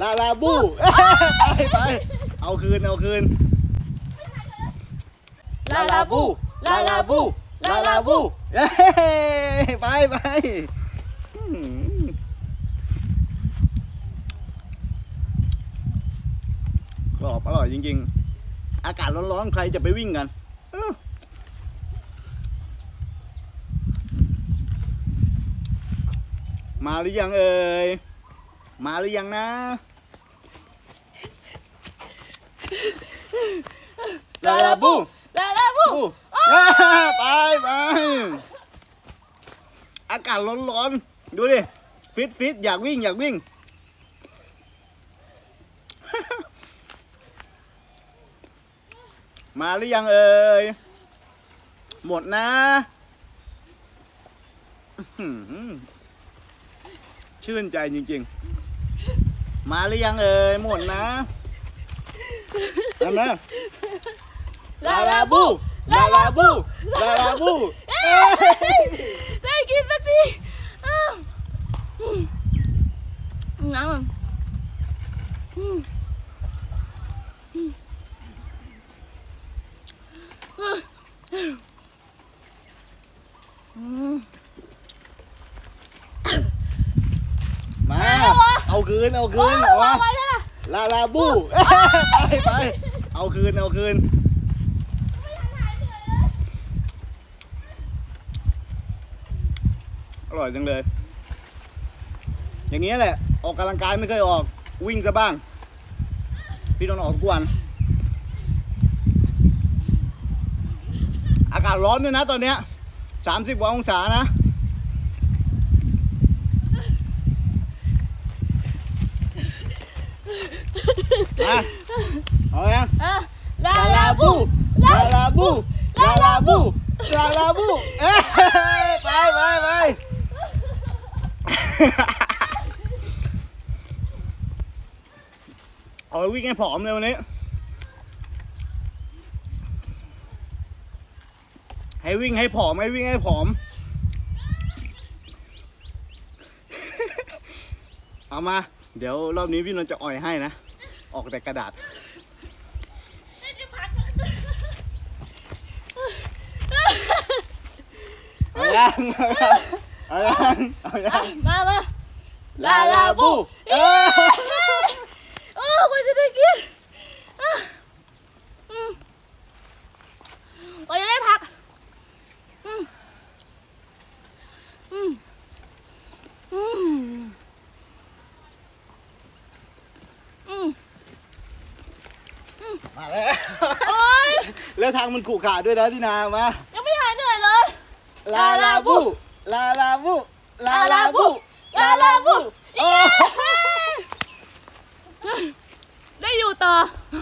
ลาลาบูไปไปเอาคืนเอาคืนลาลาบูลาลาบูลาลาบูเย้ไปไปอื้อหือกรอบอร่อยจริง ๆ อากาศร้อนๆใครจะไปวิ่งกันเออมาหรือยังเอ่ย มาหรือยังนะ ลาลาบูลาลาบูบูไปไปอากาศร้อนๆ ดูดิ ฟิตฟิตอยากวิ่ง อยากวิ่ง มาหรือยังเอ่ย หมดนะอื้อหือชื่นใจจริง ๆ มาหรือยังเอ่ยหมดนะนั่นนะลาลาบูลาลาบูลาลาบูเอ้ยได้กินสักทีอ้าวอืมน้ำมันอืมอืมอืม มา เอาวะเอาคืนเอาคืโอ้นยเอาวาวะงไว้ท่าลาลาบูไปไปเอาคืนเอาคืนอร่อยจังเลย อย่างเงี้ยแหละ ออกกำลังกายไม่เคยออก วิ่งซะบ้าง พี่นนท์ออกทุกวัน อากาศร้อนด้วยนะตอนเนี้ยสามสิบกว่าองศานะ อะเอายังอะลาลาลาลาบูบูลาลาบูลาลาบูลาลาบูเอ้ยไปไปไปเอาไปวิ่งให้ผอมเลยวันนี้ให้วิ่งให้ผอมให้วิ่งให้ผอม เอามา เดี๋ยวรอบนี้พี่นนท์จะอ่อยให้นะ ออกแต่กระดาษ เอายังเอายังเอายัง มามาลาลาบู เอ้ยโอ้กว่าจะได้กินอะอืมกว่าจะได้พักอืมอืมอืมอืม มาแล้วโอ๊ยแล้วทางมันขู่ขาด้วยนะที่นามายังไม่หายเหนื่อยเลย ลาลาบูลาลาบูลาลาบูลาลาบูโอ้ได้อยู่ต่ออื